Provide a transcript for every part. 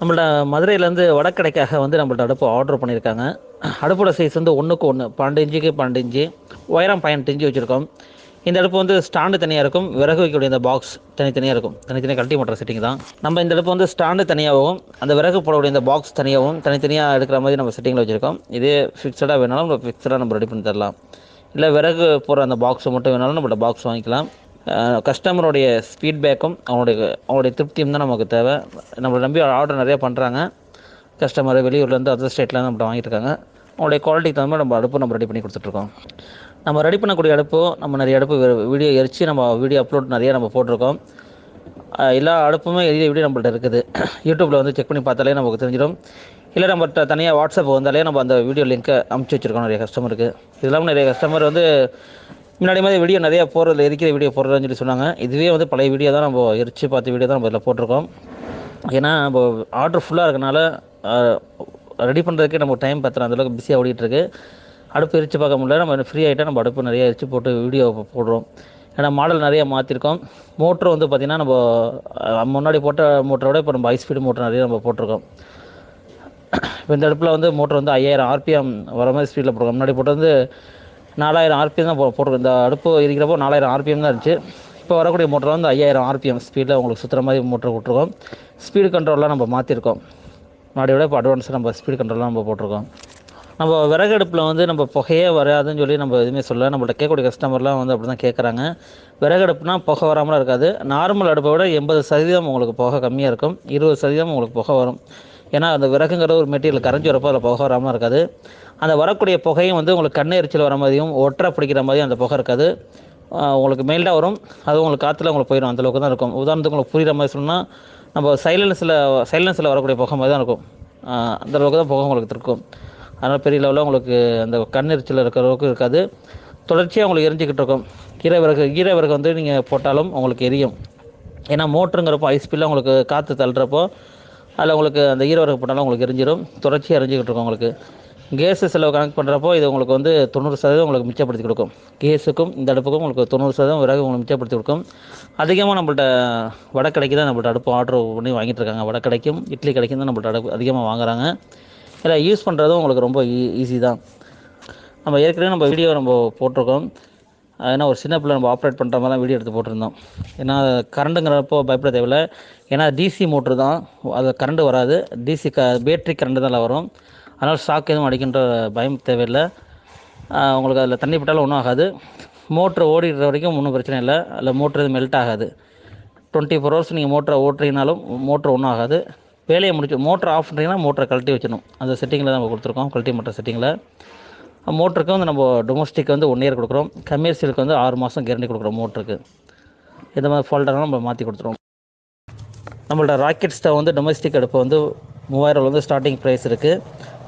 நம்மள்ட்ட மதுரையிலேருந்து வடக்கடைக்காக வந்து நம்மள்ட்ட அடுப்பு ஆர்டர் பண்ணியிருக்காங்க. அடுப்போட சைஸ் வந்து ஒன்றுக்கு ஒன்று பன்னெண்டு இன்ச்சுக்கு பன்னெண்டு இன்ச்சு. உயரம் பதினெட்டு இன்ச்சு வச்சுருக்கோம். இந்த அடுப்பு வந்து ஸ்டாண்டு தனியாக இருக்கும். விறகு வைக்கக்கூடிய இந்த பாக்ஸ் தனித்தனியாக இருக்கும். தனித்தனியாக கழட்டி மாட்டுற செட்டிங் தான். நம்ம இந்த அடுப்பு வந்து ஸ்டாண்டு தனியாகவும் அந்த விறகு போடக்கூடிய இந்த பாக்ஸ் தனியாகவும் தனித்தனியாக எடுக்கிற மாதிரி நம்ம செட்டிங்கில் வச்சுருக்கோம். இதே ஃபிக்ஸடாக வேணாலும் நம்ம ஃபிக்ஸடாக நம்ம ரெடி பண்ணி தரலாம். இல்லை விறகு போகிற அந்த பாக்ஸ் மட்டும் வேணாலும் நம்மள்ட்ட பாக்ஸ் வாங்கிக்கலாம். கஸ்டமருடைய ஃபீட்பேக்கும் அவங்களுடைய அவங்களுடைய திருப்தியும் தான் நமக்கு தேவை. நம்மளை நம்பி ஆர்டர் நிறையா பண்ணுறாங்க கஸ்டமர் வெளியூர்லேருந்து அதர் ஸ்டேட்லேருந்து நம்மள்ட்ட வாங்கியிருக்காங்க அவங்களுடைய குவாலிட்டிக்கு தகுந்த மாதிரி நம்ம அடுப்பு நம்ம ரெடி பண்ணி கொடுத்துட்ருக்கோம். நம்ம ரெடி பண்ணக்கூடிய அடுப்பு நம்ம நிறைய அடுப்பு வீடியோ எரிச்சு நம்ம வீடியோ அப்லோட் நிறைய நம்ம போட்டிருக்கோம். எல்லா அடுப்புமே எரிய வீடியோ நம்மள்ட்ட இருக்குது. யூடியூப்பில் வந்து செக் பண்ணி பார்த்தாலே நமக்கு தெரிஞ்சிடும். இல்லை நம்மகிட்ட தனியாக வாட்ஸ்அப் வந்தாலே நம்ம அந்த வீடியோ லிங்க்கை அமுச்சு வச்சுருக்கோம் நிறைய கஸ்டமருக்கு இது இல்லாமல் நிறைய கஸ்டமர் வந்து முன்னாடி மாதிரி வீடியோ நிறையா போடுறதுல எரிக்கிற வீடியோ போடுறதுன்னு சொல்லி சொன்னாங்க. இதுவே வந்து பழைய வீடியோ தான் நம்ம எரிச்சு பார்த்த வீடியோ தான் நம்ம இதில் போட்டிருக்கோம். ஏன்னா நம்ம ஆர்டர் ஃபுல்லாக இருக்கனால ரெடி பண்ணுறதுக்கே நம்ம டைம் பத்திரம் அந்தளவுக்கு பிஸியாக ஓடிட்டுருக்கு. அடுப்பு எரிச்சு பார்க்க முடியல நம்ம ஃப்ரீ ஆகிட்டா நம்ம அடுப்பு நிறைய எரிச்சு போட்டு வீடியோ போடுறோம். ஏன்னா மாடல் நிறைய மாற்றிருக்கோம் மோட்ரு வந்து பார்த்திங்கன்னா நம்ம முன்னாடி போட்ட மோட்டரை விட இப்போ நம்ம ஹை ஸ்பீடு மோட்டர் நிறைய நம்ம போட்டிருக்கோம். இப்போ இந்த அடுப்பில் வந்து மோட்டர் வந்து ஐயாயிரம் ஆர்பிஎம் வர மாதிரி ஸ்பீடில் போடுறோம் முன்னாடி போட்டு வந்து நாலாயிரம் ஆர்பிஎம் தான் போட்டு இந்த அடுப்பு இருக்கிறப்போ நாலாயிரம் ஆர்பிஎம் தான் இருந்துச்சு. இப்போ வரக்கூடிய மோட்டர் வந்து ஐயாயிரம் ஆர்பிஎம் ஸ்பீடில் உங்களுக்கு சுற்றுற மாதிரி மோட்டர் விட்ருக்கோம் ஸ்பீடு கண்ட்ரோல்லாம் நம்ம மாற்றிருக்கோம் முன்னாடி விட இப்போ அட்வான்ஸ் நம்ம ஸ்பீடு கண்ட்ரோல்லாம் நம்ம போட்டிருக்கோம். நம்ம விறகு அடுப்பில் வந்து நம்ம புகையே வராதுன்னு சொல்லி நம்ம எதுவுமே சொல்ல நம்மள்ட்ட கேட்கக்கூடிய கஸ்டமர்லாம் வந்து அப்படி தான் கேட்குறாங்க. விறகு அடுப்புனா புகை வராமலாம் இருக்காது. நார்மல் அடுப்பை விட எண்பது சதவீதம் உங்களுக்கு புகை கம்மியாக இருக்கும். இருபது சதவீதம் உங்களுக்கு புகை வரும். ஏன்னா அந்த விறகுங்கிற ஒரு மெட்டீரியல். கரைஞ்சி வரப்போ அதில் புகை வராமல் இருக்காது. அந்த வரக்கூடிய புகையும் வந்து உங்களுக்கு கண்ணு எரிச்சல் வர மாதிரியும் ஒற்றை பிடிக்கிற மாதிரியும் அந்த புகை இருக்காது. உங்களுக்கு மெயில்டாக வரும். அது உங்களுக்கு காற்றுல உங்களுக்கு போயிடும் அந்தளவுக்கு தான் இருக்கும். உதாரணத்துக்கு உங்களுக்கு புரிகிற மாதிரி சொன்னால் நம்ம சைலன்ஸில் சைலன்ஸில் வரக்கூடிய புகை மாதிரி தான் இருக்கும். அந்த அளவுக்கு தான் புகை உங்களுக்கு இருக்கும். அதனால் பெரிய லெவலில் உங்களுக்கு அந்த கண் எரிச்சல் இருக்கிற அளவுக்கு இருக்காது. தொடர்ச்சியாக உங்களுக்கு எரிஞ்சிக்கிட்டு இருக்கும். கீரை விறகு கீரை விறகு வந்து நீங்கள் போட்டாலும் உங்களுக்கு எரியும். ஏன்னா மோட்டருங்கிறப்போ ஹை ஸ்பீடில் உங்களுக்கு காற்று தள்ளுறப்போ அதில் உங்களுக்கு அந்த ஈரவரகு போட்டாலும் உங்களுக்கு எரிஞ்சிடும் தொடர்ச்சியாக எரிஞ்சிக்கிட்டு இருக்கும் உங்களுக்கு. கேஸு செலவு கனெக்ட் பண்ணுறப்போ இது உங்களுக்கு வந்து தொண்ணூறு சதவீதம் உங்களுக்கு மிச்சப்படுத்தி கொடுக்கும். கேஸுக்கும் இந்த அடுப்புக்கும் உங்களுக்கு தொண்ணூறு சதவீதம் விறகு உங்களுக்கு மிச்சப்படுத்தி கொடுக்கும். அதிகமாக நம்மள்ட்ட வடக்கடைக்கு தான் நம்மள்ட்ட அடுப்பு ஆர்டர் பண்ணி வாங்கிட்டு இருக்காங்க. வடக்கடைக்கும் இட்லி கடைக்கும் தான் நம்மள்ட்ட அடுப்பு அதிகமாக வாங்குறாங்க. இதில் யூஸ் பண்ணுறதும் உங்களுக்கு ரொம்ப e-, ஈஸி தான். நம்ம ஏற்கனவே நம்ம வீடியோ நம்ம போட்டிருக்கோம். ஏன்னா ஒரு சின்ன பிள்ளை நம்ம ஆப்ரேட் பண்ணுற மாதிரி தான் வீடியோ எடுத்து போட்டிருந்தோம். ஏன்னா கரண்ட்டுங்கிறப்போ பயப்பட தேவையில்ல. ஏன்னா டிசி மோட்ரு தான். அது கரண்ட்டு வராது. டிசி க பேட்ரி கரண்ட்டு தான் வரும். அதனால் ஷாக் எதுவும் அடிக்கின்ற பயம் தேவையில்லை. உங்களுக்கு அதில் தண்ணி பட்டாலும் ஒன்றும் ஆகாது. மோட்ரு ஓடிடுற வரைக்கும் ஒன்றும் பிரச்சனை இல்லை. அதில் மோட்ரு எதுவும் மெல்ட் ஆகாது. டுவெண்ட்டி ஃபோர் ஹவர்ஸ் நீங்கள் மோட்டரை ஓட்டுறீங்கனாலும் மோட்ரு ஒன்றும் ஆகாது. வேலையை முடிச்சு மோட்டர் ஆஃப் பண்ணுறீங்கன்னா மோட்டரை கழட்டி வச்சிடணும். அந்த செட்டிங்கில் தான் நம்ம கொடுத்துருக்கோம் கழட்டி மோட்டர் செட்டிங்கில் மோட்டருக்கு வந்து நம்ம டொமஸ்டிக் வந்து ஒன் இயர் கொடுக்குறோம். கமர்ஷியலுக்கு வந்து ஆறு மாதம் கேரண்டி கொடுக்குறோம் மோட்டருக்கு இந்த மாதிரி ஃபால்ட்டாக நம்ம மாற்றி கொடுத்துருவோம். நம்மளோட ராக்கெட் ஸ்டவ் வந்து டொமஸ்டிக் அடுப்பு வந்து மூவாயிரம் வந்து ஸ்டார்டிங் ப்ரைஸ் இருக்குது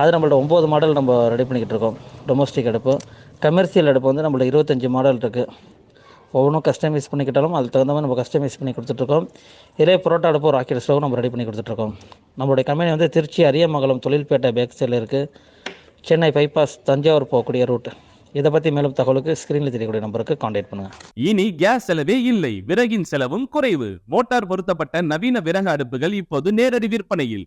அது நம்மள்ட்ட ஒம்பது மாடல் நம்ம ரெடி பண்ணிக்கிட்டு இருக்கோம். டொமஸ்டிக் அடுப்பு. கமர்ஷியல் அடுப்பு வந்து நம்மள்ட்ட இருபத்தஞ்சி மாடல் இருக்குது ஒவ்வொன்றும் கஸ்டமைஸ் பண்ணிக்கிட்டாலும் அதுக்கு தகுந்த மாதிரி நம்ம கஸ்டமைஸ் பண்ணி கொடுத்துட்ருக்கோம் இதே புரோட்டா அடுப்பு ராக்கெட் ஸ்டவ் நம்ம ரெடி பண்ணி கொடுத்துட்ருக்கோம் நம்மளுடைய கம்பெனி வந்து திருச்சி அரியமங்கலம் தொழில்பேட்டை பேக் சைடில் இருக்குது சென்னை பைபாஸ் தஞ்சாவூர் போகக்கூடிய ரூட் இதை பற்றி மேலும் தகவலுக்கு ஸ்க்ரீனில் தெரியக்கூடிய நம்பருக்கு காண்டாக்ட் பண்ணுங்கள் இனி கேஸ் செலவே இல்லை. விறகின் செலவும் குறைவு. மோட்டார் பொருத்தப்பட்ட நவீன விறகு அடுப்புகள் இப்போது நேரடி விற்பனையில்.